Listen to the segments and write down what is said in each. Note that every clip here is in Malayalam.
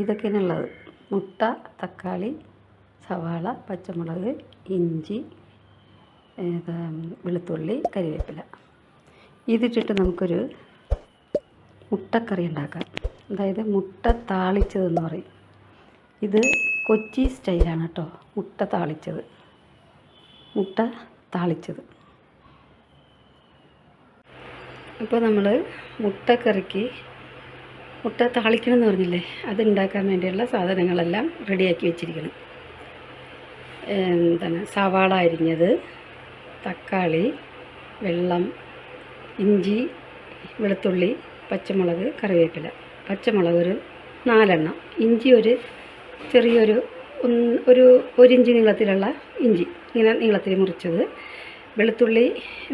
ഇതൊക്കെയാണുള്ളത്. മുട്ട തക്കാളി സവാള പച്ചമുളക് ഇഞ്ചി വെളുത്തുള്ളി കരിവേപ്പില. ഇതിട്ടിട്ട് നമുക്കൊരു മുട്ടക്കറി ഉണ്ടാക്കാം. അതായത് മുട്ട താളിച്ചതെന്ന് പറയും. ഇത് കൊച്ചി സ്റ്റൈലാണ് കേട്ടോ മുട്ട താളിച്ചത്. മുട്ട താളിച്ചത്. ഇപ്പോൾ നമ്മൾ മുട്ടക്കറിക്ക് മുട്ട താളിക്കണം എന്ന് പറഞ്ഞില്ലേ? അത് ഉണ്ടാക്കാൻ വേണ്ടിയുള്ള സാധനങ്ങളെല്ലാം റെഡിയാക്കി വെച്ചിരിക്കണം. എന്താണ്? സവാള അരിഞ്ഞത് തക്കാളി വെള്ളം ഇഞ്ചി വെളുത്തുള്ളി പച്ചമുളക് കറിവേപ്പില. പച്ചമുളക് ഒരു നാലെണ്ണം. ഇഞ്ചി ഒരു ചെറിയൊരു ഒരു ഒരു ഇഞ്ച് നീളത്തിലുള്ള ഇഞ്ചി. ഇങ്ങനെ നീളത്തിൽ മുറിച്ചത്. വെളുത്തുള്ളി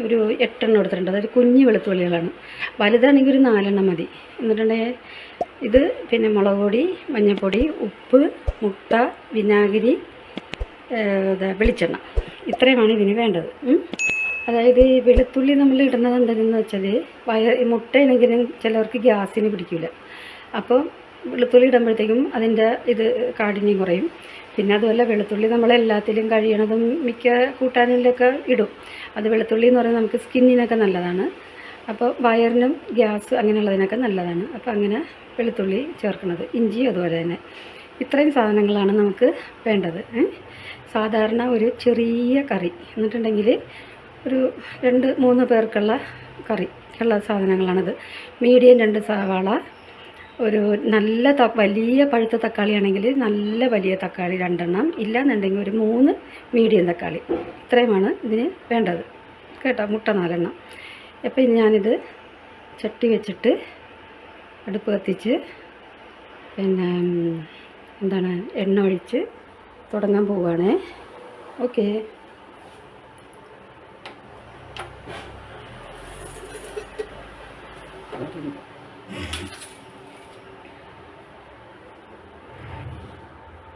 ഒരു എട്ടെണ്ണം എടുത്തിട്ടുണ്ട്. അതായത് കുഞ്ഞ് വെളുത്തുള്ളികളാണ്. വലുതാണെങ്കിൽ ഒരു നാലെണ്ണം മതി. എന്നിട്ടുണ്ടെങ്കിൽ ഇത് പിന്നെ മുളക് പൊടി മഞ്ഞൾപ്പൊടി ഉപ്പ് മുട്ട വിനാഗിരി വെളിച്ചെണ്ണ. ഇത്രയുമാണ് ഇതിന് വേണ്ടത്. അതായത് ഈ വെളുത്തുള്ളി നമ്മൾ ഇടുന്നത് എന്തെന്ന് വെച്ചാൽ വയ മുട്ടയാണെങ്കിലും ചിലവർക്ക് ഗ്യാസിന് പിടിക്കില്ല അപ്പോൾ വെളുത്തുള്ളി ഇടുമ്പോഴത്തേക്കും അതിന്റെ ഇത് കാഠിന്യം കുറയും. പിന്നെ അതുപോലെ വെളുത്തുള്ളി നമ്മൾ എല്ലാത്തിലും കഴിയണതും മിക്ക കൂട്ടാനിലൊക്കെ ഇടും. അത് വെളുത്തുള്ളി എന്ന് പറയുന്നത് നമുക്ക് സ്കിന്നിനൊക്കെ നല്ലതാണ്. അപ്പോൾ വയറിനും ഗ്യാസ് അങ്ങനെയുള്ളതിനൊക്കെ നല്ലതാണ്. അപ്പോൾ അങ്ങനെ വെളുത്തുള്ളി ചേർക്കുന്നത് ഇഞ്ചി അതുപോലെ തന്നെ. ഇത്രയും സാധനങ്ങളാണ് നമുക്ക് വേണ്ടത്. സാധാരണ ഒരു ചെറിയ കറി എന്നിട്ടുണ്ടെങ്കിൽ ഒരു രണ്ട് മൂന്ന് പേർക്കുള്ള കറി ഉള്ള സാധനങ്ങളാണിത്. മീഡിയം രണ്ട് സവാള ഒരു നല്ല വലിയ പഴുത്ത തക്കാളി ആണെങ്കിൽ നല്ല വലിയ തക്കാളി രണ്ടെണ്ണം ഇല്ലാന്നുണ്ടെങ്കിൽ ഒരു മൂന്ന് മീഡിയം തക്കാളി. ഇത്രയുമാണ് ഇതിന് വേണ്ടത്. കേട്ടോ? മുട്ട നാലെണ്ണം. അപ്പോൾ ഇനി ഞാനിത് ചട്ടി വെച്ചിട്ട് അടുപ്പ് കത്തിച്ച് പിന്നെ എന്താണ് എണ്ണ ഒഴിച്ച് തുടങ്ങാൻ പോവുകയാണേ. ഓക്കേ.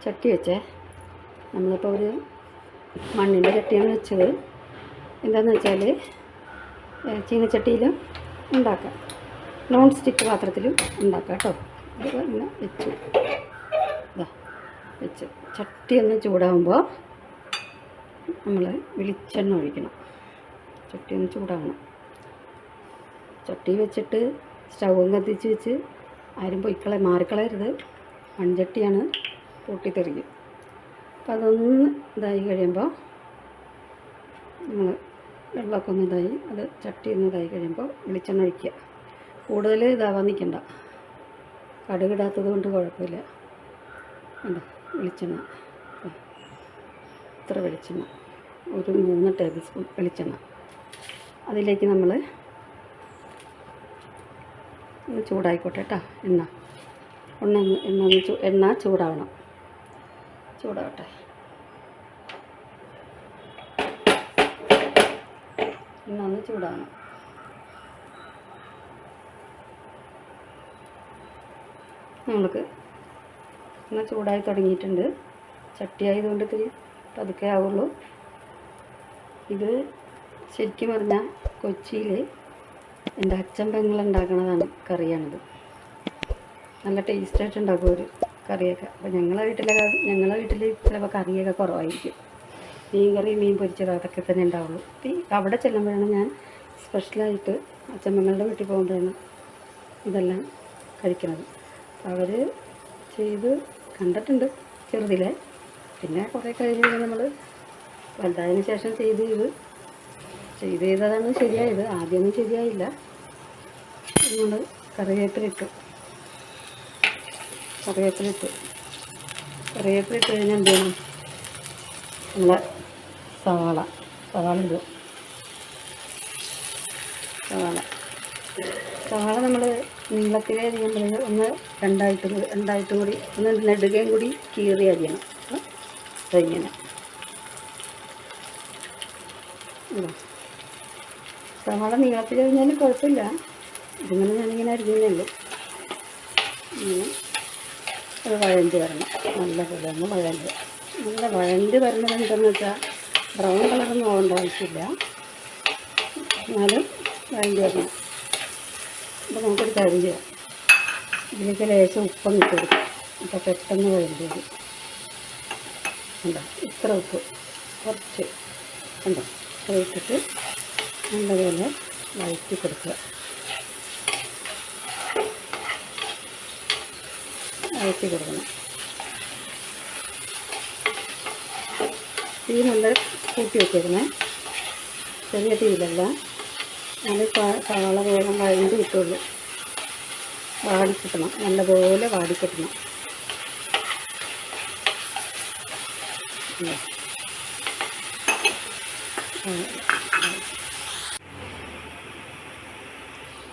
ചട്ടി വെച്ചേ. നമ്മളിപ്പോൾ ഒരു മണ്ണിന്റെ ചട്ടിയാണ് വെച്ചത്. എന്താണെന്ന് വെച്ചാൽ ചീനച്ചട്ടിയിലും ഉണ്ടാക്കാം. നോൺ സ്റ്റിക്ക് പാത്രത്തിലും ഉണ്ടാക്കാം കേട്ടോ. ഇങ്ങനെ വെച്ചു. വെച്ച്. ചട്ടി ഒന്ന് നമ്മൾ വെളിച്ചെണ്ണ ഒഴിക്കണം. ചട്ടി ഒന്ന് ചട്ടി വെച്ചിട്ട് സ്റ്റൗവും കത്തിച്ച് വെച്ച് ആരും പൊയ്ക്കളെ മാറിക്കളയരുത്. മൺചട്ടിയാണ് പൊട്ടിത്തെറിക്കും അപ്പം അതൊന്ന് ഇതായി കഴിയുമ്പോൾ നമ്മൾ വെള്ളമൊക്കെ ഒന്ന് ഇതായി അത് ചട്ടി ഒന്ന് ഇതായി കഴിയുമ്പോൾ വെളിച്ചെണ്ണ ഒഴിക്കുക. കൂടുതൽ ഇതാവാൻ നിൽക്കണ്ട. കടുകിടാത്തത് കൊണ്ട് കുഴപ്പമില്ല. കണ്ടോ? വെളിച്ചെണ്ണ. ഇത്ര വെളിച്ചെണ്ണ. ഒരു മൂന്ന് ടേബിൾ സ്പൂൺ വെളിച്ചെണ്ണ. അതിലേക്ക് നമ്മൾ ചൂടായിക്കോട്ടെ കേട്ടോ എണ്ണ. എണ്ണ എണ്ണ എണ്ണ ചൂടാവണം. ചൂടാവട്ടെ. ഇന്നൊന്ന് ചൂടാണ് നമ്മൾക്ക് ഇന്ന് ചൂടായി തുടങ്ങിയിട്ടുണ്ട്. ചട്ടി ആയതുകൊണ്ട് ഇത്തിരി പതുക്കെ ആവുള്ളൂ. ഇത് ശരിക്കും പറഞ്ഞാൽ കൊച്ചിയിൽ എന്റെ അച്ഛൻ പെങ്ങൾ ഉണ്ടാക്കണതാണ് കറിയാണിത്. നല്ല ടേസ്റ്റായിട്ട് ഉണ്ടാക്കും ഒരു കറിയൊക്കെ. അപ്പോൾ ഞങ്ങളെ വീട്ടിലൊക്കെ ഞങ്ങളെ വീട്ടിൽ ചിലപ്പോൾ കറിയൊക്കെ കുറവായിരിക്കും. മീൻ കറി മീൻ പൊരിച്ചത് അതൊക്കെ തന്നെ ഉണ്ടാവുള്ളൂ. അപ്പം അവിടെ ചെല്ലുമ്പോഴാണ് ഞാൻ സ്പെഷ്യലായിട്ട് അച്ഛമ്മങ്ങളുടെ വീട്ടിൽ പോകുമ്പോഴാണ് ഇതെല്ലാം കഴിക്കുന്നത്. അവർ ചെയ്ത് കണ്ടിട്ടുണ്ട് ചെറുതിലെ. പിന്നെ കുറേ കഴിഞ്ഞ് നമ്മൾ വലുതായതിനു ശേഷം ചെയ്ത് ചെയ്ത് ചെയ്ത് ചെയ്തതാണ് ശരിയായത്. ആദ്യമൊന്നും ശരിയായില്ല. നമ്മൾ കറിവേപ്പിലിട്ടു കറിവേപ്പിലിട്ട്. കറിവേപ്പിലിട്ട് കഴിഞ്ഞാൽ എന്ത് ചെയ്യണം? നമ്മളെ സവാള. സവാള ഇടും സവാള. സവാള നമ്മൾ നീളത്തിലെ അരിയുമ്പോൾ ഒന്ന് രണ്ടായിട്ടും കൂടി രണ്ടായിട്ടും കൂടി ഒന്ന് നെടുകയും കൂടി കീറി അരിയണം. ഇതാ. സവാള നീളത്തിൽ കഴിഞ്ഞാലും കുഴപ്പമില്ല. ഇതിങ്ങനെ ഞാനിങ്ങനെ അരിഞ്ഞേ ഉള്ളൂ. ഇങ്ങനെ. അത് വഴണ്ട് വരണം. നല്ല പോലെ ഒന്ന് വഴണ്ട്. നല്ല വഴണ്ടി വരുന്നത് എന്താണെന്ന് വെച്ചാൽ ബ്രൗൺ കളറൊന്നും ആവേണ്ട ആവശ്യമില്ല. എന്നാലും വഴണ്ട് വരണം. അപ്പോൾ നമുക്കൊരു കാര്യം ചെയ്യാം. ഇതിലേക്ക് ലേശം ഉപ്പൊന്ന് ഇട്ട് കൊടുക്കും. അപ്പോൾ പെട്ടെന്ന് വഴണ്ടി വരും. കണ്ടോ? ഇത്ര ഉപ്പ്. കുറച്ച്. ഉണ്ടോ ഇത്ര ഇട്ടിട്ട് നല്ലപോലെ വഴറ്റി കൊടുക്കുക. വഴറ്റി കൊടുക്കണം തീ നല്ല കൂട്ടി വെച്ചേക്കണേ ചെറിയ തീയിലല്ല നല്ല സവാള വേഗം വഴണ്ട് കിട്ടുള്ളൂ വാടിക്കിട്ടണം നല്ലപോലെ വാടിക്കിട്ടണം.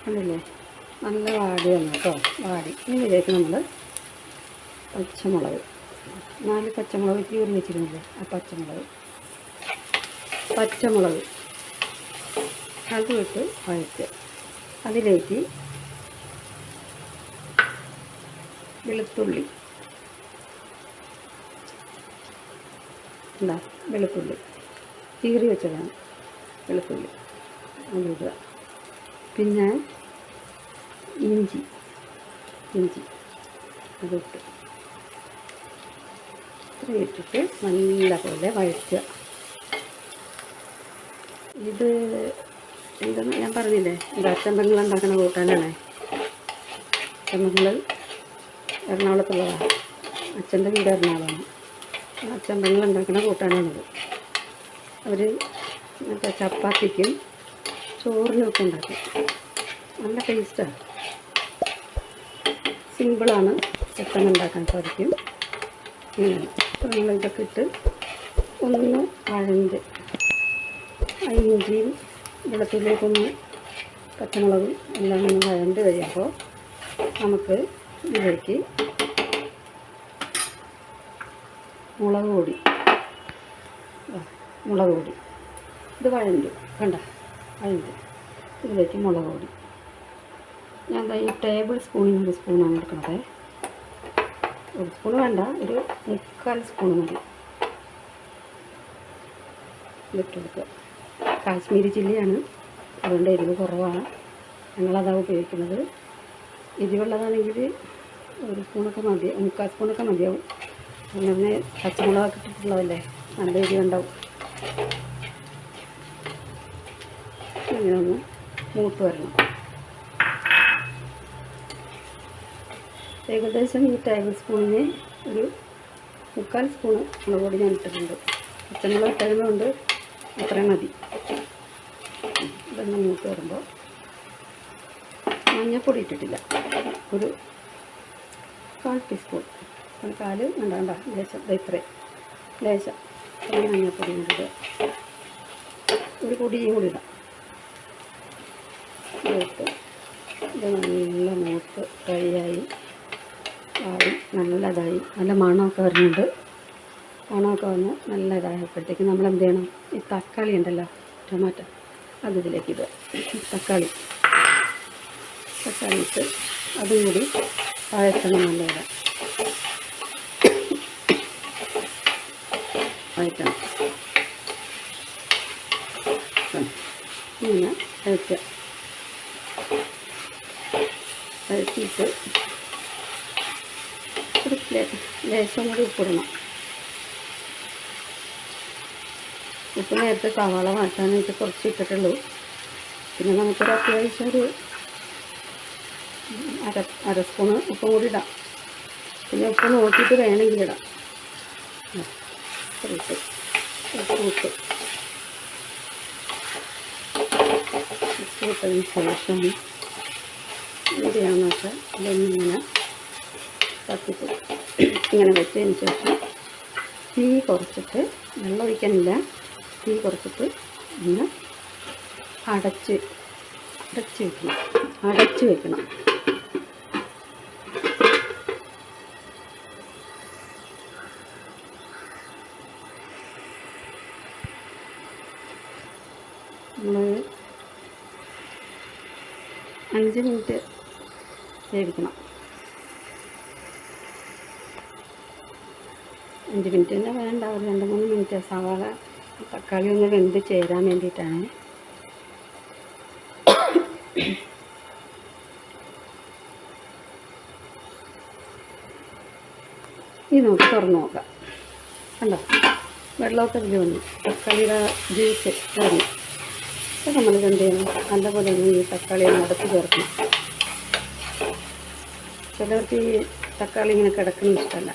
കണ്ടില്ലേ നല്ല വാടിയാണ് കേട്ടോ വാടി ഇനി ഇതിലേക്ക് നമ്മൾ പച്ചമുളക്. നാല് പച്ചമുളക് കീറി വെച്ചിരുന്നില്ലേ ആ പച്ചമുളക്. പച്ചമുളക്. അതും ഇട്ട് വഴറ്റുക. അതിലേക്ക് വെളുത്തുള്ളി. എന്താ വെളുത്തുള്ളി. കീറി വെച്ചതാണ് വെളുത്തുള്ളി. അതിടുക പിന്നെ ഇഞ്ചി. ഇഞ്ചി. അതിട്ട് ഇത്ര ഇട്ടിട്ട് നല്ലപോലെ വഴറ്റുക. ഇത് എന്തെന്ന് ഞാൻ പറഞ്ഞില്ലേ? ഇത് അച്ചമ്പങ്ങൾ ഉണ്ടാക്കുന്ന കൂട്ടാനാണ്. അച്ചമ്പങ്ങൾ എറണാകുളത്തുള്ളതാണ് അച്ഛന്റെ വീട് എറണാകുളമാണ്. അച്ചമ്പങ്ങൾ ഉണ്ടാക്കുന്ന കൂട്ടാനാണിത്. അവർ മറ്റേ ചപ്പാത്തിക്കും ചോറിനൊക്കെ ഉണ്ടാക്കും. നല്ല ടേസ്റ്റാണ് സിമ്പിളാണ്. പെട്ടെന്ന് ഉണ്ടാക്കാൻ സാധിക്കും. ഇങ്ങനെ അപ്പോൾ ഇതൊക്കെ ഇട്ട് ഒന്ന് വഴണ്ട് ഇഞ്ചിയും വെള്ളത്തിലേക്കൊന്ന് പച്ചമുളകും എല്ലാം ഒന്ന് വഴണ്ട് കഴിയുമ്പോൾ നമുക്ക് ഇതിലേക്ക് മുളക് പൊടി. മുളക് പൊടി. ഇത് വഴണ്ട്. കണ്ട? വഴണ്ട്. ഇതിലേക്ക് മുളക് പൊടി. ഞാൻ ഈ ടേബിൾ സ്പൂണിന് ഒരു സ്പൂണാണ് എടുക്കണത് ഒരു സ്പൂൺ വേണ്ട ഒരു മുക്കാൽ സ്പൂൺ മതി. ഇതിട്ട് കാശ്മീരി ചില്ലിയാണ്. അതുകൊണ്ട് എരിവ് കുറവാണ്. ഞങ്ങളതാണ് ഉപയോഗിക്കുന്നത്. എരിവുള്ളതാണെങ്കിൽ ഒരു സ്പൂണൊക്കെ മതി മുക്കാൽ സ്പൂണൊക്കെ മതിയാവും. അങ്ങനെ പച്ചമുളകൊക്കെ ഇട്ടിട്ടുള്ളതല്ലേ നല്ല എരിവ് ഉണ്ടാവും ഇങ്ങനെ ഒന്ന് മൂത്ത് വരണം. ഏകദേശം ഈ ടേബിൾ സ്പൂണിന് ഒരു മുക്കാൽ സ്പൂൺ മുളക് പൊടി ഞാൻ ഇട്ടിട്ടുണ്ട്. പച്ചമുളക് കൊണ്ട് അത്രയും മതി. ഇതൊന്ന് മൂത്ത് വരുമ്പോൾ മഞ്ഞൾപ്പൊടി ഇട്ടിട്ടില്ല. ഒരു കാൽ ടീസ്പൂൺ. കാൽ വേണ്ട ലേശം. ഇത്രയും. ലേശം. മഞ്ഞപ്പൊടി ഇടുക ഒരു പൊടിയും കൂടി ഇടാം. ഇട്ട് ഇത് നല്ല മൂത്ത് ഫ്രൈ ആയി നല്ലതായി. നല്ല മണമൊക്കെ വരുന്നുണ്ട്. മണമൊക്കെ വന്ന് നല്ലതായപ്പോഴത്തേക്ക് നമ്മൾ എന്ത് ചെയ്യണം ഈ തക്കാളി ഉണ്ടല്ലോ ടൊമാറ്റോ അത് ഇതിലേക്ക് തക്കാളി. തക്കാളി ഇട്ട് അതും കൂടി വഴറ്റണം നല്ലതാണ്. ഇങ്ങനെ വഴറ്റുക വഴറ്റിയിട്ട് ഒരു ലേശം കൂടി ഉപ്പിടണം. ഉപ്പ് നേരത്തെ സവാള മാറ്റാനായിട്ട് കുറച്ച് ഇട്ടിട്ടുള്ളൂ. പിന്നെ നമുക്കൊരു അത്യാവശ്യം ഒരു അര അര സ്പൂണ് ഉപ്പും കൂടി ഇടാം. പിന്നെ ഉപ്പ് നോക്കിയിട്ട് വേണമെങ്കിൽ ഇടാം. ഉപ്പ് ഇട്ട് ഉപ്പ് ഇട്ടതിന് ശേഷം എന്ത് ചെയ്യാമെന്ന് കത്തിക്കും ഇങ്ങനെ വെച്ചതിന് ശേഷം തീ കുറച്ചിട്ട് വെള്ളം ഒഴിക്കാനില്ല. തീ കുറച്ചിട്ട് ഒന്ന് അടച്ച് അടച്ച് വെക്കണം. അടച്ച് വെക്കണം. നമ്മൾ അഞ്ച് മിനിറ്റ് വേവിക്കണം. അഞ്ച് മിനിറ്റ് തന്നെ വേണ്ട. ഒരു രണ്ട് മൂന്ന് മിനിറ്റ് സവാള തക്കാളി ഒന്ന് വെന്ത് ചേരാൻ വേണ്ടിയിട്ടാണ്. ഈ നമുക്ക് തുറന്ന് നോക്കാം. കണ്ടോ? വെള്ളമൊക്കെ ഇതിൽ വന്നു. തക്കാളിയുടെ ജ്യൂസ് വന്നു അപ്പോൾ നമ്മൾ എന്ത് ചെയ്യണം? നല്ലപോലെ ഒന്ന് ഈ തക്കാളി അടച്ച് ചേർക്കണം. ചിലർക്ക് ഈ തക്കാളി ഇങ്ങനെ കിടക്കുന്നത് ഇഷ്ടമല്ല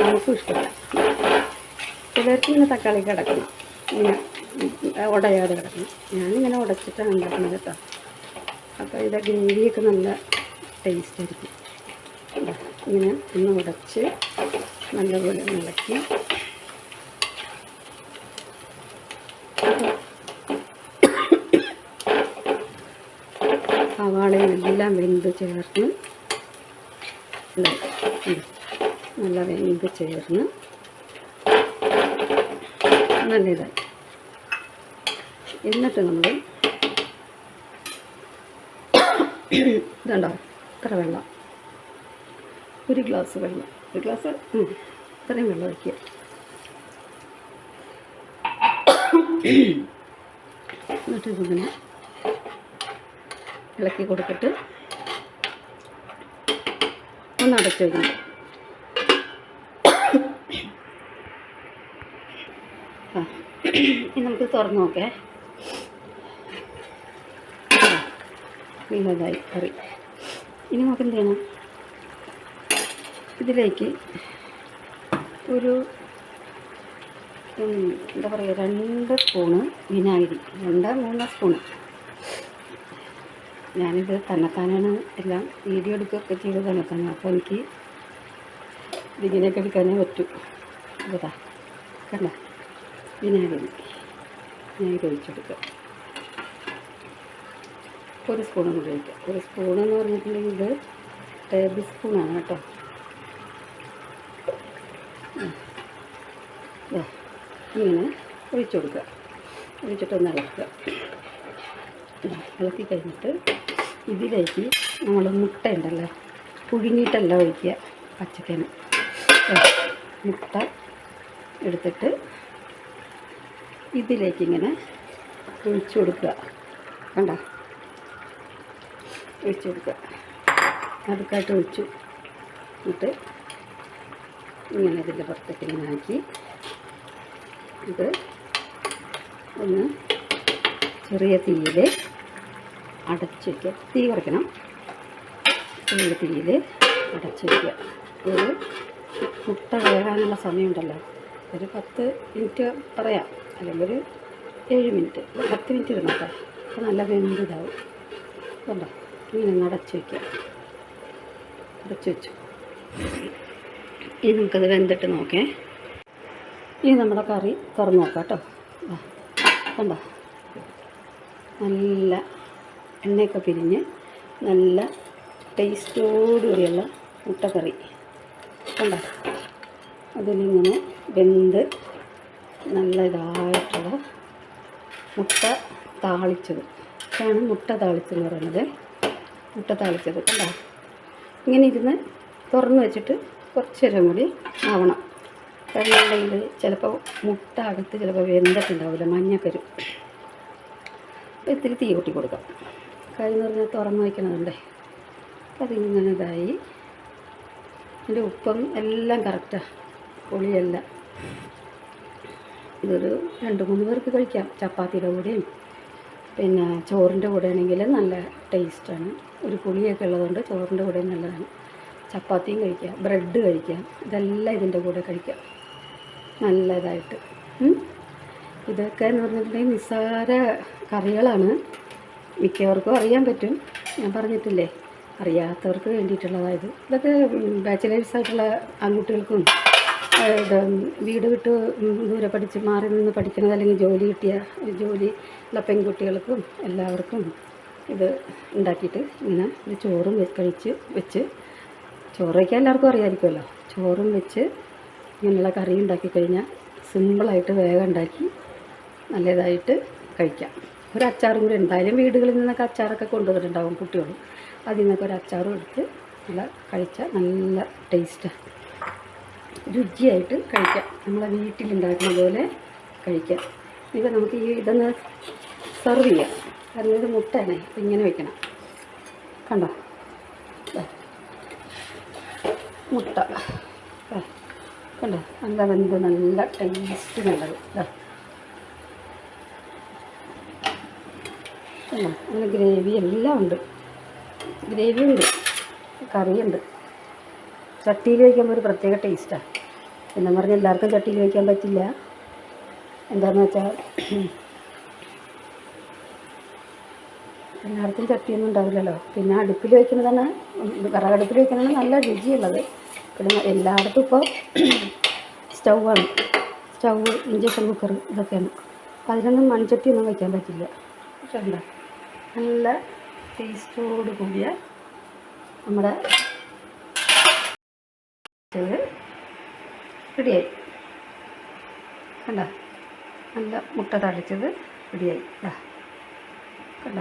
നമുക്കും ഇഷ്ടമല്ല ചിലർക്ക് ഇങ്ങനെ തക്കാളി കിടക്കണം ഇങ്ങനെ ഉടയാതെ കിടക്കണം ഞാനിങ്ങനെ ഉടച്ചിട്ടാണ് ഉണ്ടാക്കുന്നത് കേട്ടോ. അപ്പോൾ ഇത് ഗ്രേവിയൊക്കെ നല്ല ടേസ്റ്റ് ആയിരിക്കും. ഇങ്ങനെ ഒന്ന് ഉടച്ച് നല്ലപോലെ ഇളക്കി. സവാളയും എല്ലാം വെന്ത് ചേർന്ന് ഇത് നല്ല വെന്ത് ചേർന്ന് നല്ല ഇതായി എന്നിട്ട് നമ്മൾ ഇതുണ്ടോ? ഇത്ര വെള്ളം. ഒരു ഗ്ലാസ് വെള്ളം. ഒരു ഗ്ലാസ്? ഇത്രയും വെള്ളം ഒഴിക്കുക. എന്നിട്ട് ഇതിങ്ങനെ ഇളക്കി കൊടുത്തിട്ട് ഒന്ന് അടച്ചു വയ്ക്കണം ഇനി നമുക്ക് തുറന്ന് നോക്കേ. വീണതായി കറി. ഇനി നമുക്ക് എന്ത് ചെയ്യണം? ഇതിലേക്ക് ഒരു എന്താ പറയുക രണ്ട് സ്പൂണ് വിനാഗിരി രണ്ട് മൂന്ന് സ്പൂണ്. ഞാനിത് തന്നെത്താനാണ് എല്ലാം വീഡിയോ എടുക്കുകയൊക്കെ ചെയ്ത് തന്നെത്താനാണ്. അപ്പോൾ എനിക്ക് ഇതിങ്ങനെയൊക്കെ എടുക്കാനേ പറ്റൂ. അതാ കണ്ട? വിനാഗിരി. വിനാഗിരി ഒഴിച്ചെടുക്കുക ഒരു സ്പൂണും കൂടി ഒഴിക്കുക ഒരു സ്പൂൺ എന്ന് പറഞ്ഞിട്ടുണ്ടെങ്കിൽ ഇത് ടേബിൾ സ്പൂണാണ് കേട്ടോ. ഇങ്ങനെ ഒഴിച്ചു കൊടുക്കുക. ഒഴിച്ചിട്ടൊന്ന് ഇളക്കുക. ഇളക്കി കഴിഞ്ഞിട്ട് ഇതിലേക്ക് നമ്മൾ മുട്ട ഉണ്ടല്ലോ പുഴുങ്ങിയിട്ടല്ല ഒഴിക്കുക പച്ചക്കന് മുട്ട എടുത്തിട്ട് ഇതിലേക്ക് ഇങ്ങനെ ഒഴിച്ചു കൊടുക്കുക. കണ്ട? ഒഴിച്ചു കൊടുക്കുക. നടുക്കായിട്ട് ഒഴിച്ചു. എന്നിട്ട് ഇങ്ങനെ ഇതിന്റെ പുറത്തേക്ക് ഇങ്ങനെ ആക്കി ഇത് ഒന്ന് ചെറിയ തീയിൽ അടച്ച് വയ്ക്കുക തീ കുറയ്ക്കണം. ചെറിയ തീയിൽ അടച്ച് വയ്ക്കുക ഒരു മുട്ട വേകാനുള്ള സമയമുണ്ടല്ലോ. ഒരു പത്ത് മിനിറ്റ് പറയാം. ഒരു ഏഴ് മിനിറ്റ് പത്ത് മിനിറ്റ് ഇരുന്നോട്ടെ അപ്പോൾ നല്ല വെന്തിതാവും കണ്ടോ? ഇങ്ങനെ അടച്ച് വയ്ക്കുക അടച്ച് വെച്ചു. ഇനി നമുക്കത് വെന്തിട്ട് നോക്കേ. ഇനി നമ്മുടെ കറി തുറന്ന് നോക്കാം കേട്ടോ. കണ്ടോ? നല്ല എണ്ണയൊക്കെ പിരിഞ്ഞ് നല്ല ടേസ്റ്റോടുകൂടിയുള്ള മുട്ടക്കറി. കണ്ടോ? അതിലിങ്ങനെ വെന്ത് നല്ല ഇതായിട്ടുള്ള മുട്ട താളിച്ചത്. ഇതാണ് മുട്ട താളിച്ചെന്ന് പറയുന്നത്. മുട്ട താളിച്ചത് കണ്ടോ? ഇങ്ങനെ ഇരുന്ന് തുറന്ന് വെച്ചിട്ട് കുറച്ച് നേരം കൂടി ആവണം. കാരണം ചിലപ്പോൾ മുട്ട അകത്ത് ചിലപ്പോൾ വെന്തിട്ടുണ്ടാവില്ല മഞ്ഞക്കരു അപ്പോൾ ഇത്തിരി തീ കൂട്ടി കൊടുക്കാം. കാര്യം പറഞ്ഞാൽ തുറന്ന് വയ്ക്കണതുണ്ടേ അതിങ്ങനെ ഇതായി എന്റെ ഉപ്പും എല്ലാം കറക്റ്റാണ് പുളിയല്ല. ഇതൊരു രണ്ട് മൂന്ന് പേർക്ക് കഴിക്കാം. ചപ്പാത്തിയുടെ കൂടെയും പിന്നെ ചോറിന്റെ കൂടെ ആണെങ്കിൽ നല്ല ടേസ്റ്റാണ്. ഒരു പുളിയൊക്കെ ഉള്ളതുകൊണ്ട് ചോറിന്റെ കൂടെ നല്ലതാണ്. ചപ്പാത്തിയും കഴിക്കാം. ബ്രെഡ് കഴിക്കാം. ഇതെല്ലാം ഇതിന്റെ കൂടെ കഴിക്കാം. നല്ലതായിട്ട്. ഇതൊക്കെ എന്ന് പറഞ്ഞിട്ടുണ്ടെങ്കിൽ നിസ്സാര കറികളാണ്. മിക്കവർക്കും അറിയാൻ പറ്റും. ഞാൻ പറഞ്ഞിട്ടില്ലേ? അറിയാത്തവർക്ക് വേണ്ടിയിട്ടുള്ളതായത്. ഇതൊക്കെ ബാച്ചിലേഴ്സ് ആയിട്ടുള്ള ആൺകുട്ടികൾക്കും ഇത് വീട് വിട്ട് ദൂരെ പഠിച്ച് മാറി നിന്ന് പഠിക്കുന്നത് അല്ലെങ്കിൽ ജോലി കിട്ടിയ ജോലി ഉള്ള പെൺകുട്ടികൾക്കും എല്ലാവർക്കും ഇത് ഉണ്ടാക്കിയിട്ട് ഇങ്ങനെ ഇത് ചോറും കഴിച്ച് വെച്ച് ചോറ് വയ്ക്കാൻ എല്ലാവർക്കും അറിയാമായിരിക്കുമല്ലോ. ചോറും വെച്ച് ഇങ്ങനെയുള്ള കറി ഉണ്ടാക്കി കഴിഞ്ഞാൽ സിമ്പിളായിട്ട് വേഗം ഉണ്ടാക്കി നല്ലതായിട്ട് കഴിക്കാം. ഒരു അച്ചാറും കൂടി എന്തായാലും വീടുകളിൽ നിന്നൊക്കെ അച്ചാറൊക്കെ കൊണ്ടുവന്നിട്ടുണ്ടാവും കുട്ടികളും. അതിൽ നിന്നൊക്കെ ഒരു അച്ചാറും എടുത്ത് നല്ല കഴിച്ചാൽ നല്ല ടേസ്റ്റാണ് രുചിയായിട്ട് കഴിക്കാം. നമ്മളെ വീട്ടിലുണ്ടാക്കുന്ന പോലെ കഴിക്കാം. ഇപ്പം നമുക്ക് ഈ ഇതൊന്ന് സെർവ് ചെയ്യാം. ഇത് മുട്ടയാണ്. ഇങ്ങനെ വെക്കണം. കണ്ടോ. മുട്ട. കണ്ടോ? നല്ല വെന്ത്? നല്ല ടേസ്റ്റ് നല്ലത്. കണ്ടോ? അങ്ങനെ ഗ്രേവി എല്ലാം ഉണ്ട്. ഗ്രേവി ഉണ്ട്. കറിയുണ്ട്. ചട്ടിയിൽ വയ്ക്കുമ്പോൾ ഒരു പ്രത്യേക ടേസ്റ്റാണ് എന്നും പറഞ്ഞാൽ എല്ലാവർക്കും ചട്ടിയിൽ വയ്ക്കാൻ പറ്റില്ല. എന്താണെന്ന് വെച്ചാൽ എല്ലാവർക്കും ചട്ടിയൊന്നും ഉണ്ടാവില്ലല്ലോ. പിന്നെ അടുപ്പിൽ വയ്ക്കുന്നതാണ് വിറകടുപ്പിൽ വയ്ക്കുന്നതാണ് നല്ല രുചിയുള്ളത്. പിന്നെ എല്ലായിടത്തും ഇപ്പോൾ സ്റ്റൗവാണ്. സ്റ്റൗ ഇഞ്ചക്ഷൻ കുക്കർ ഇതൊക്കെയാണ്. അപ്പം അതിനൊന്നും മൺചട്ടിയൊന്നും വയ്ക്കാൻ പറ്റില്ല. പക്ഷേ എന്താ നല്ല ടേസ്റ്റോട് കൂടിയ നമ്മുടെ ഇത് റെഡിയായി കണ്ട? നല്ല മുട്ട തളിച്ചത് റെഡിയായി ഇതാ കണ്ട?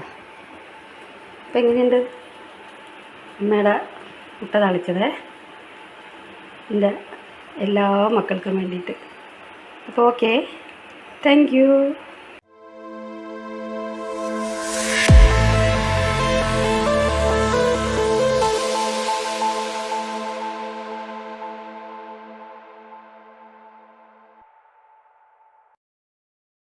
അപ്പം എങ്ങനെയുണ്ട്? അമ്മയുടെ മുട്ട തളിച്ചത്. എന്റെ എല്ലാ മക്കൾക്കും വേണ്ടിയിട്ട്. അപ്പോൾ ഓക്കെ താങ്ക് യു